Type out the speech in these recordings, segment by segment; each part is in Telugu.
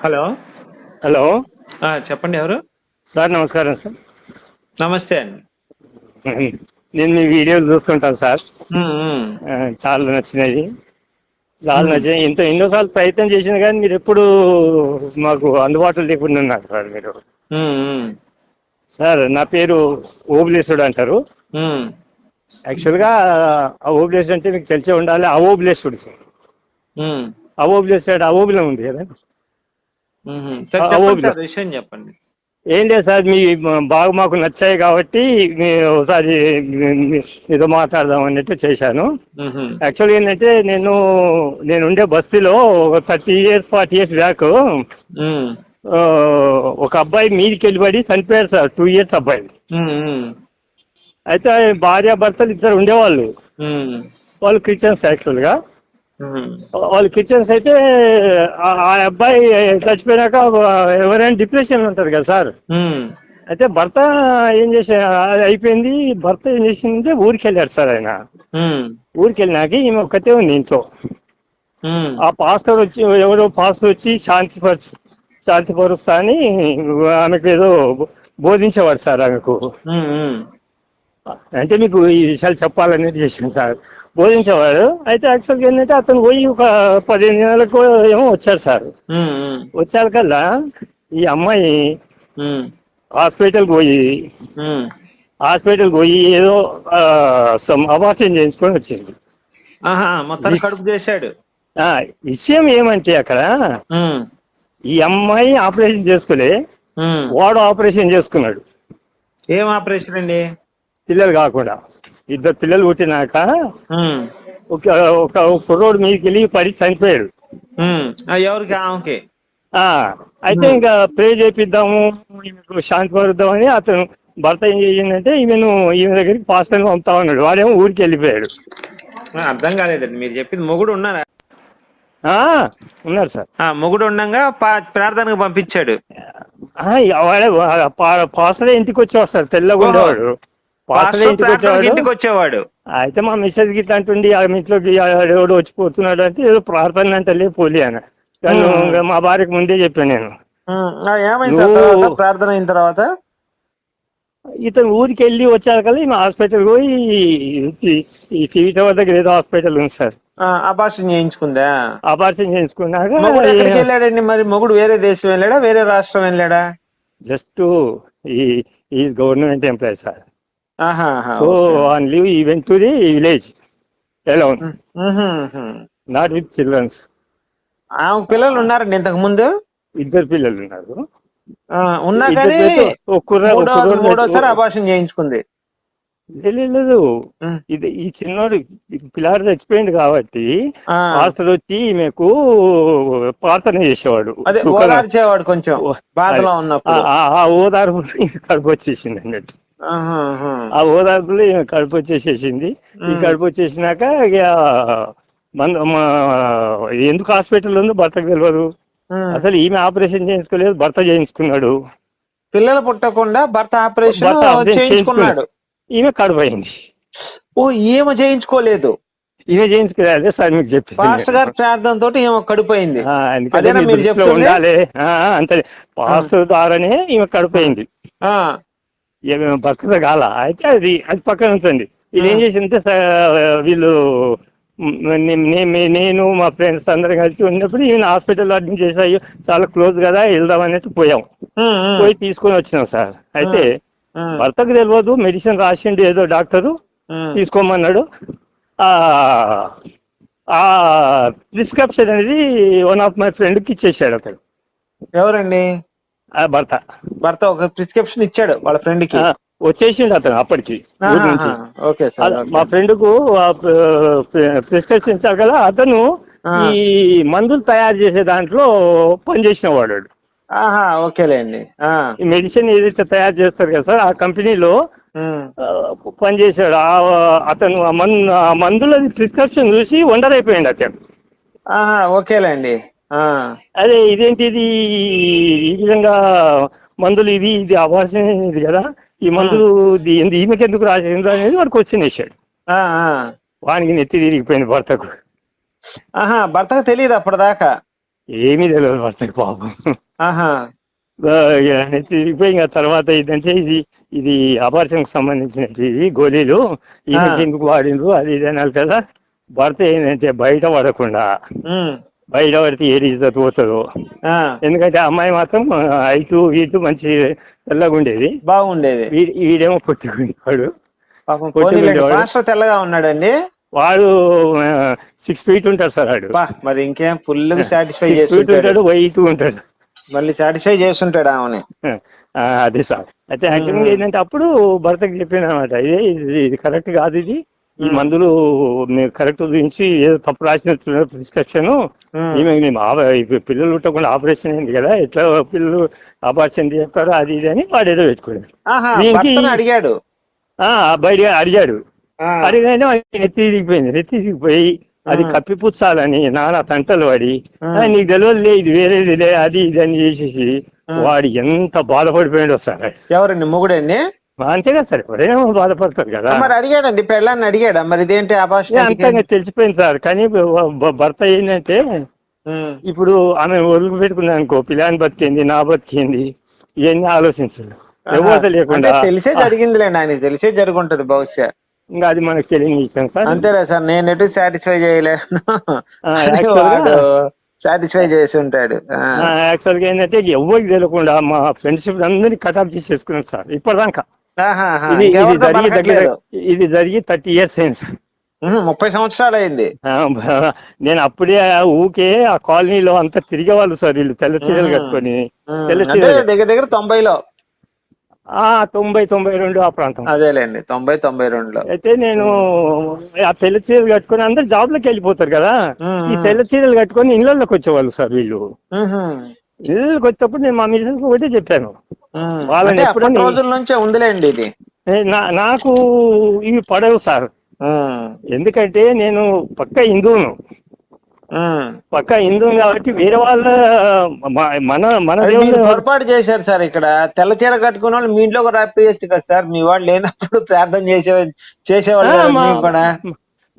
హలో? హలో? చెప్పండి ఎవరు? సార్ నమస్కారం సార్. నమస్తే అండి. నేను మీ వీడియోలు చూస్తుంటాను సార్. చాలా నచ్చినాయి చాలా నచ్చినాయి ఇంత ఎన్నోసార్లు ప్రయత్నం చేసిన కానీ మీరు ఎప్పుడు మాకు అందుబాటులో లేకుండా ఉన్నారు సార్ మీరు. సార్ నా పేరు ఓబులేసుడు అంటారు. యాక్చువల్గా ఆ ఓబులేసుడు అంటే మీకు తెలిసే ఉండాలి అవోబులేసుడు సార్. ఉమ్. అవోబులేసుడు అవోబులం ఉంది కదా. విషయం చెప్పండి ఏం లేదు సార్ మీ బాగా మాకు నచ్చాయి కాబట్టి ఒకసారి మీతో మాట్లాడదాం అన్నట్టు చేశాను. యాక్చువల్గా ఏంటంటే నేను నేను ఉండే బస్తీలో ఒక thirty years forty years back. ఒక అబ్బాయి మీదికి వెళ్ళిపడి చనిపోయారు సార్ టూ ఇయర్స్ అబ్బాయి. అయితే భార్య భర్తలు ఇద్దరు ఉండేవాళ్ళు. వాళ్ళు క్రిస్టియన్స్ యాక్చువల్గా. వాళ్ళు క్రిస్టియన్స్ అయితే ఆ అబ్బాయి చచ్చిపోయినాక ఎవరైనా డిప్రెషన్ ఉంటారు కదా సార్. అయితే భర్త ఏం చేసే అయిపోయింది భర్త ఏం చేసిందంటే ఊరికి వెళ్ళాడు సార్ ఆయన. ఊరికి వెళ్ళినాక ఈమె ఒక్కతే ఉంది ఇంట్లో. ఆ పాస్టర్ వచ్చి ఎవరో పాస్టర్ వచ్చి శాంతి పరుచు శాంతి పరుస్తా అని ఆమెకు ఏదో బోధించేవాడు సార్ ఆమెకు. అంటే మీకు ఈ విషయాలు చెప్పాలనేది చేసింది సార్ బోధించేవాడు అయితే యాక్చువల్గా ఏంటంటే అతను పోయి ఒక పదిహేను నెలలకు ఏమో వచ్చాడు సారు ఉమ్. వచ్చాకల్లా ఈ అమ్మాయి ఉమ్. హాస్పిటల్కి పోయి ఉమ్. హాస్పిటల్కి పోయి ఏదో అబార్షన్ చేయించుకొని వచ్చింది మొత్తం కడుపు చేశాడు ఆ, విషయం ఏమంటే అక్కడ. ఈ అమ్మాయి ఆపరేషన్ చేసుకోలే. వాడు ఆపరేషన్ చేసుకున్నాడు ఏం ఆపరేషన్ అండి పిల్లలు కాకుండా. ఇద్దరు పిల్లలు పుట్టినాక. ఒక ఒక కుర్రోడు మీదకి వెళ్ళి పడి చనిపోయాడు. ఎవరికి? ఆమెకి. అయితే ఇంకా ప్రే చేపిద్దాము ఈమెకు శాంతి పరుద్దామని అతను భర్త ఏం చేసిందంటే ఈమెను ఈమె దగ్గరికి పాస్టర్ని పంపుతా ఉన్నాడు. వాడేమో ఊరికి వెళ్ళిపోయాడు. అర్థం కాలేదండి. మీరు చెప్పింది మొగుడు ఉన్నారా ఆ ఉన్నారు సార్. ఆ, మొగుడు ఉండంగా ప్రార్థనకు పంపించాడు. ఆ, వాడే పాస్టరే ఇంటికి వచ్చి వస్తాడు తెల్లగా ఉండేవాడు పాస్టరే పాస్టర్ ఇంటికి వచ్చేవాడు? అయితే మా మిస్సెస్ గిట్ల అంటుండి ఆ ఇంట్లోకి ఎవడు వచ్చిపోతున్నాడు అంటే ఏదో ప్రార్థన అంటే లే పోలి అని కానీ మా భార్యకు ముందే చెప్పాను నేను. ఏమైంది ప్రార్థన అయిన తర్వాత? ఇతను ఊరికి వెళ్ళి వచ్చారు కదా ఈమె హాస్పిటల్ పోయి ఈ- ఈ టీవీ టవర్ దగ్గర ఏదో హాస్పిటల్ ఉంది సార్. అబార్షన్ చేయించుకుందా? ఆపరేషన్ చేయించుకున్నాక వెళ్ళాడండి మరి? మొగుడు వేరే దేశం వెళ్ళాడా వేరే రాష్ట్రం వెళ్ళాడా? Just he is government employee sir. So. On leave he went to the village ఉహు. నాట్ విత్ చిల్డ్రన్స్ ఆమెకు పిల్లలు ఉన్నారండి ఇంతకు ముందు? ఇద్దరు పిల్లలు ఉన్నారు. ఉన్నా కానీ మూడోసారి అబార్షన్ చేయించుకుంది. లేదు, ఇది ఈ చిన్నోడు పిల్లాడు చచ్చిపోయింది కాబట్టి హాస్టల్ వచ్చి ఈమెకు ప్రార్థన చేసేవాడు కొంచెం బాధలో. ఉన్నప్పుడు. ఆ- ఓదార్పు కడుపు వచ్చేసింది అన్నట్టు. ఆ ఓదార్పులో ఈమె కడుపు వచ్చేసేసింది. ఈ. కడుపు వచ్చేసినాక ఇక మన ఎందుకు హాస్పిటల్ ఉందో? భర్తకు తెలియదు. అసలు ఈమె ఆపరేషన్ చేయించుకోలేదు భర్త చేయించుకున్నాడు. పిల్లలు పుట్టకుండా భర్త ఆపరేషన్ చేయించుకున్నాడు. ఈమె కడుపు అయింది ఓ ఈమె చేయించుకోలేదు. ఈమె చేయించుకోలేదు సార్ మీకు చెప్పింది. పాస్టర్ గారి ప్రార్థన తోటి ఈమె కడిపోయింది? ఉండాలి. అంతే. పాస్టర్ ద్వారానే ఈమె కడుపు భక్తులు కాల. అయితే అది అది పక్కన ఉంటుంది వీళ్ళు ఏం చేసిందంటే వీళ్ళు నేను మా ఫ్రెండ్స్ అందరం కలిసి ఉన్నప్పుడు ఈయన హాస్పిటల్ అడ్మిట్ చేసాయి చాలా క్లోజ్ కదా వెళ్దాం అన్నట్టు పోయాం. పోయి తీసుకొని వచ్చినాం సార్. అయితే భర్తకు తెలియదు మెడిసిన్ రాసిండు ఏదో డాక్టరు. తీసుకోమన్నాడు. ఆ ఆ ప్రిస్క్రిప్షన్ అనేది వన్ ఆఫ్ మై ఫ్రెండ్కి ఇచ్చేసాడు అతను. ఎవరండి? భర్త. భర్త ఒక ప్రిస్క్రిప్షన్ ఇచ్చాడు వాళ్ళ ఫ్రెండ్కి వచ్చేసిండు అతను అప్పటికి ఓకే. మా ఫ్రెండ్కు ప్రిస్క్రిప్షన్ ఇచ్చారు కదా అతను. ఈ మందులు తయారు చేసే దాంట్లో పనిచేసిన వాడు. ఓకేలేండి. మెడిసిన్ ఏదైతే తయారు చేస్తారు కదా సార్ ఆ కంపెనీలో ఆ, అతను ఆ మందుల ప్రిస్క్రిప్షన్ చూసి వండర్ అయిపోయింది అతను. ఆహా ఓకేలేండి. అదే ఇదేంటి ఇది ఈ విధంగా మందులు ఇది ఇది అవాల్సిన ఇది కదా? ఈ మందులు ఈమెకి ఎందుకు రాసిండ్రు అనేది వాడికి క్వశ్చన్ వేసాడు. వానికి నెత్తి తిరిగిపోయింది భర్తకు. ఆహా భర్తకు తెలియదు అప్పటిదాకా? ఏమీ తెలియదు భర్తకి పాపం. ఆహా. ఇక తర్వాత ఏంటంటే ఇది ఇది అపార్షన్కి సంబంధించినవి గోళీలు. ఆ. ఎందుకు వాడిండ్రు? అది ఇది అన్నారు కదా. భర్త ఏంటంటే బయట పడకుండా. బయట పడితే ఏది ఇజ్జత్ పోతుందో. ఆ, ఎందుకంటే అమ్మాయి మాత్రం ఐటు ఇటు మంచి తెల్లగా ఉండేది బాగుండేది వీడేమో ఉండేవాడు. మాస్టర్ తెల్లగా ఉన్నాడండి. వాడు సిక్స్ ఫీట్ ఉంటాడు సార్ వాడు మరి ఇంకేం ఫుల్ సాటిస్ఫై ఫీట్ ఉంటాడు వైట్ ఉంటాడు. మళ్ళీ సాటిస్ఫై చేస్తుంటాడు ఆమెని. ఆ, అదే సార్. అయితే యాక్చువల్గా ఏంటంటే అప్పుడు భర్తకి చెప్పాను అనమాట ఇదే ఇది కరెక్ట్ కాదు ఇది. మందులు మీరు కరెక్ట్ గురించి ఏదో తప్పు రాసినట్టు ప్రిస్క్రిప్షన్. ఈమె మేము పిల్లలు పుట్టకుండా ఆపరేషన్ అయింది కదా ఎట్లా పిల్లలు ఆపరేషన్ చేస్తారు అది ఇది అని వాడు ఏదో అడిగాడు. ఆ బయట అడిగాడు. అడిగానే నెత్తి దిగిపోయింది నెత్తి దిగిపోయి అది. కప్పిపుచ్చాలని నానా తంటలు. "ఆ, నీకు తెలియదులే ఇది వేరేదిలే అది ఇది అని చేసేసి. వాడు ఎంత బాధపడిపోయాడు సార్. ఎవరండి? మొగుడండి? అంతే కదా సార్ ఎవరైనా బాధపడతారు కదా. మరి అడిగాడండి పెళ్ళాన్ని అడిగాడా? మరి ఇదేంటి అభాషణ అంతంగా తెలిసిపోయింది సార్ కానీ భర్త ఏంటంటే ఇప్పుడు ఆమె వదులు పెట్టుకున్నాను అనుకో పిల్లని బతికింది నా బతికింది ఇవన్నీ ఆలోచించదు ఎవరు లేకుండా తెలిసే జరిగిందిలేండి ఆయనకి తెలిసే జరుగుంటది బహుశా. ఇంకా అది మనకు తెలియని విషయం సార్. అంతేలే సార్ నేను ఎటు సాటిస్ఫై చేయలేను. సాటిస్ఫై చేసి ఉంటాడు. యాక్చువల్గా ఏంటంటే ఎవరికి తెలియకుండా మా ఫ్రెండ్షిప్ అందరినీ కటాప్ చేసేసుకున్నాం సార్ ఇప్పటిదాకా. ఇది ఇది జరిగి దగ్గర. ఇది జరిగి థర్టీ ఇయర్స్ అయింది. సార్ ముప్పై సంవత్సరాలు అయింది. నేను అప్పుడే ఊకే ఆ కాలనీలో అంతా తిరిగేవాళ్ళు సార్ వీళ్ళు తెల్ల చీరలు. కట్టుకొని. తెల్ల చీరలు దగ్గర దగ్గర తొంభైలో. ఆ తొంభై తొంభై రెండు ఆ ప్రాంతం. అదేలేండి తొంభై తొంభై రెండులో. అయితే నేను ఆ తెల్ల చీరలు కట్టుకొని అందరు జాబ్లోకి వెళ్ళిపోతారు కదా. ఈ తెల్ల చీరలు కట్టుకొని ఇళ్ళలోకి వచ్చేవాళ్ళు సార్ వీళ్ళు. ఇళ్ళకి వచ్చేటప్పుడు నేను మా మిసెస్ ఒకటే చెప్పాను. వాళ్ళని ఎప్పుడైనా- రోజుల నుంచే ఉందిలేండి ఇది. నాకు ఇవి పడవు సార్. ఎందుకంటే నేను పక్క హిందువును. పక్క హిందువు కాబట్టి వేరే వాళ్ళ మన మన పొరపాటు చేశారు సార్ ఇక్కడ. తెల్ల చీర కట్టుకున్న వాళ్ళు మీ ఇంట్లోకి రాపియచ్చు కదా సార్. మీ వాళ్ళు లేనప్పుడు ప్రార్థన చేసే చేసేవాళ్ళు కూడా.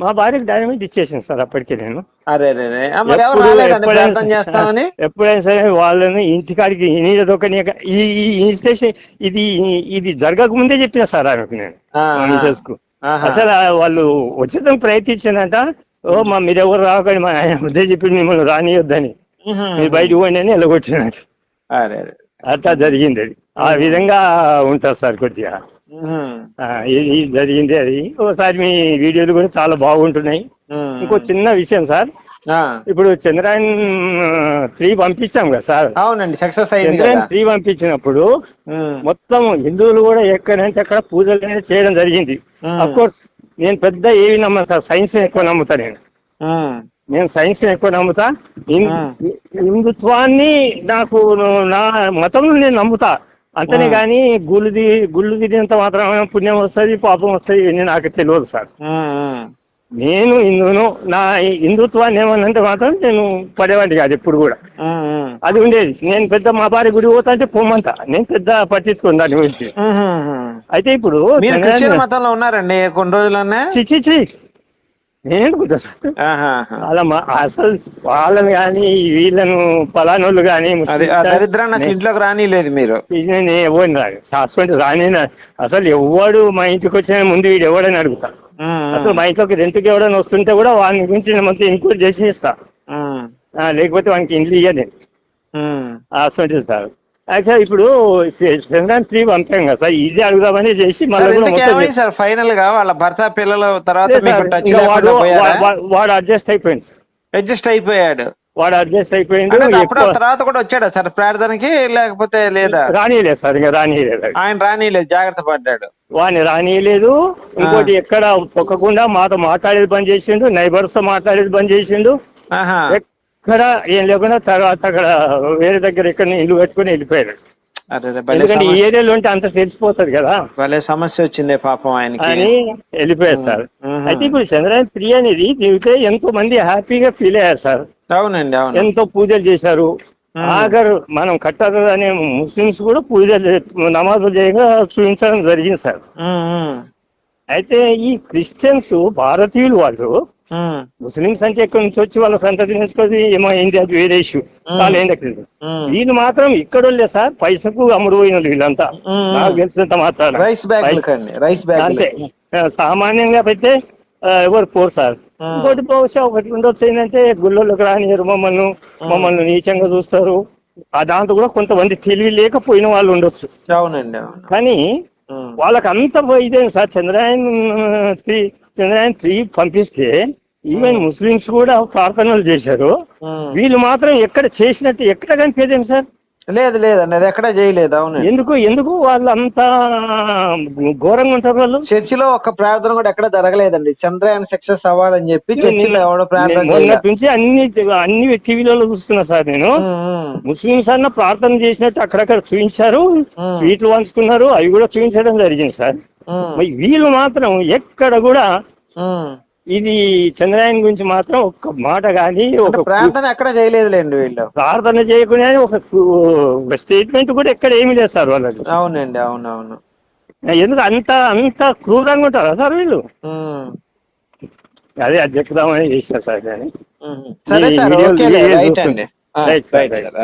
మా భార్యకి డైనమిట్ ఇచ్చేసాను సార్ అప్పటికే నేను. ఎప్పుడైనా సరే వాళ్ళని ఇంటికాడికి నీడదొక్కని ఈ ఇన్స్టేషన్ ఇది ఇది జరగక ముందే చెప్పిన సార్ ఆమెకు నేను. మిసెస్కు. అసలు వాళ్ళు వచ్చేదాం ప్రయత్నించానంట ఓ మా మీరు ఎవరు రాకండి మా ఆయన ముందే చెప్పి మిమ్మల్ని రానియొద్దని. మీరు బయటకు అరే రే. అట్లా జరిగింది అది. ఆ విధంగా ఉంటారు సార్ కొద్దిగా. ఇది జరిగింది అది. ఒకసారి మీ వీడియోలు కూడా చాలా బాగుంటున్నాయి. ఇంకో చిన్న విషయం సార్. ఇప్పుడు చంద్రయాన్ త్రీ పంపించాం కదా సార్. అవునండి సక్సెస్ అయింది చంద్రయాన్ త్రీ పంపించినప్పుడు. మొత్తం హిందువులు కూడా ఎక్కడంటే అక్కడ పూజలు అనేది చేయడం జరిగింది. అఫ్ కోర్స్ నేను పెద్ద ఏవి నమ్మను సార్. సైన్స్ ఎక్కువ నమ్ముతా నేను. నేను సైన్స్ ఎక్కువ నమ్ముతా. హిందుత్వాన్ని నాకు నా మతం నేను నమ్ముతా. అంతనే. గాని గుళ్ళు ది గుళ్ళు తిరిగినంత మాత్రం పుణ్యం వస్తుంది పాపం వస్తుంది ఇవన్నీ నాకు తెలియదు సార్. నేను హిందువును నా హిందుత్వాన్ని ఏమన్నంటే మాత్రం నేను పడేవాడిని కాదు ఎప్పుడు కూడా. అది ఉండేది నేను పెద్ద మా భార్య గుడి పోతా అంటే పొమ్మంట నేను పెద్ద పట్టించుకోను దాని గురించి. అయితే ఇప్పుడు మతంలో ఉన్నారండి కొన్ని రోజులనే చి అలా అసలు వాళ్ళని కానీ వీళ్ళను పలానోళ్ళు కానీ దరిద్రాన్ని అసలు ఇంట్లోకి రానిలేదు మీరు. నేను ఎవరిని రాదు శాశ్వత రాని అసలు ఎవడు మా ఇంటికి వచ్చిన ముందు వీడు ఎవడని అడుగుతా. అసలు మా ఇంట్లోకి రెంట్కి ఎవడని వస్తుంటే కూడా వాని గురించి నేను మొత్తం ఎంక్వైరీ చేసి ఇస్తా. లేకపోతే వానికి ఇంట్లో ఇయ్యని ఉమ్. అసలు సార్ యాక్చువల్ ఇప్పుడు చంద్రయాన్ త్రీ పంపాం కదా సార్? ఇది అడుగుదామని చేసి మళ్ళీ సార్ ఫైనల్గా వాళ్ళ భర్త పిల్లల తర్వాత వాడు అడ్జస్ట్ అయిపోయింది సార్. అడ్జస్ట్ అయిపోయాడు. వాడు అడ్జస్ట్ అయిపోయిండు అంటే అప్పుడు తర్వాత కూడా వచ్చాడా సార్ ప్రార్థనకి లేకపోతే లేదా? రానియలేదు సార్ ఇంకా రానియలేదు అది. ఆయన రానిలేదు జాగ్రత్త పడ్డాడు. వాడిని రానియలేదు. ఇంకోటి ఎక్కడ పొక్కకుండా మాతో మాట్లాడేది బంద్ చేసిండు నైబర్స్తో మాట్లాడేది బంద్ చేసిండు. ఆహా ఎక్కడ ఏం లేకుండా తర్వాత అక్కడ వేరే దగ్గర ఎక్కడ ఇల్లు కట్టుకుని వెళ్ళిపోయాడు అరే రే, భలే ఎందుకంటే ఈ ఏరియాలో ఉంటే అంత తెలిసిపోతుంది కదా. భలే సమస్య వచ్చిందే పాపం ఆయనకి. అని వెళ్ళిపోయారు సార్. అయితే ఇప్పుడు చంద్రయాన్ త్రీ అనేది దిగితే ఎంతో మంది హ్యాపీగా ఫీల్ అయ్యారు సార్. అవునండి అవును. ఎంతో పూజలు చేశారు. ఆఖరు మనం కట్టర్ అనే ముస్లిమ్స్ కూడా పూజలు నమాజులు చేయగా చూపించడం జరిగింది సార్. అయితే ఈ క్రిస్టియన్స్ భారతీయులు వాళ్ళు ఉమ్, ముస్లింస్ అంటే ఎక్కడి నుంచి వచ్చి వాళ్ళ సంతతి నేర్చుకొని ఏమో ఏంటి అది వేరే ఇష్యూ. వాళ్ళు ఏం ఉమ్. వీళ్ళు మాత్రం ఇక్కడ సార్ పైసకు అమ్ముడు పోయిన వాళ్ళు వీళ్ళంతా. నాకు తెలిసినంత మాత్రం రైస్ బ్యాగులు కండి రైస్ బ్యాగులు. అంతే. సామాన్యంగా పెడితే ఎవరు పోరు సార్. ఇంకోటి బహుశా ఒకటి ఉండొచ్చు ఏంటంటే గుళ్ళోకి రానియరు మమ్మల్ని. మమ్మల్ని నీచంగా చూస్తారు. ఆ దాంతో కూడా కొంతమంది తెలివి లేకపోయిన వాళ్ళు ఉండొచ్చు. అవునండి అవును. కానీ వాళ్ళకి అంత ఇదే sir Chandrayaan three Chandrayaan three పంపిస్తే ఈవెన్ ముస్లిమ్స్ కూడా ప్రార్థనలు చేశారు. ఉమ్. వీళ్ళు మాత్రం ఎక్కడ చేసినట్టు ఎక్కడ కనిపించదేం సార్. లేదు లేదండి అది ఎక్కడా చేయలేదు అవునండి. ఎందుకు ఎందుకు వాళ్ళు అంత ఘోరంగా ఉంటారు వాళ్ళు? చర్చిలో ఒక ప్రార్థన కూడా ఎక్కడ జరగలేదండి. చంద్రయాన్ సక్సెస్ అవ్వాలని చెప్పి చర్చిలో ఎవడో ప్రార్థన నుంచి అన్ని అన్ని టీవీలలో చూస్తున్నా సార్ నేను. ఉమ్, ముస్లింస్ అన్న ప్రార్థన చేసినట్టు అక్కడక్కడ చూపించారు. స్వీట్లు పంచుకున్నారు. అవి కూడా చూపించడం జరిగింది సార్. మరి వీళ్ళు మాత్రం ఎక్కడ కూడా. ఇది చంద్రయాన్ గురించి మాత్రం ఒక్క మాట కానీ ఒక ప్రార్థన ఎక్కడ చేయలేదులేండి వీళ్ళు. ప్రార్థన చేయకుండా ఒక స్టేట్మెంట్ కూడా ఎక్కడ ఏమీ లేదు సార్ వాళ్ళకి. అవునండి అవునవును. ఎందుకు అంత అంత క్రూరంగా ఉంటారా సార్ వీళ్ళు? అదే అది చెప్దామని చేసిన సార్ కానీ. సరే సార్ ఓకే రైట్. అండి. Right sir, right.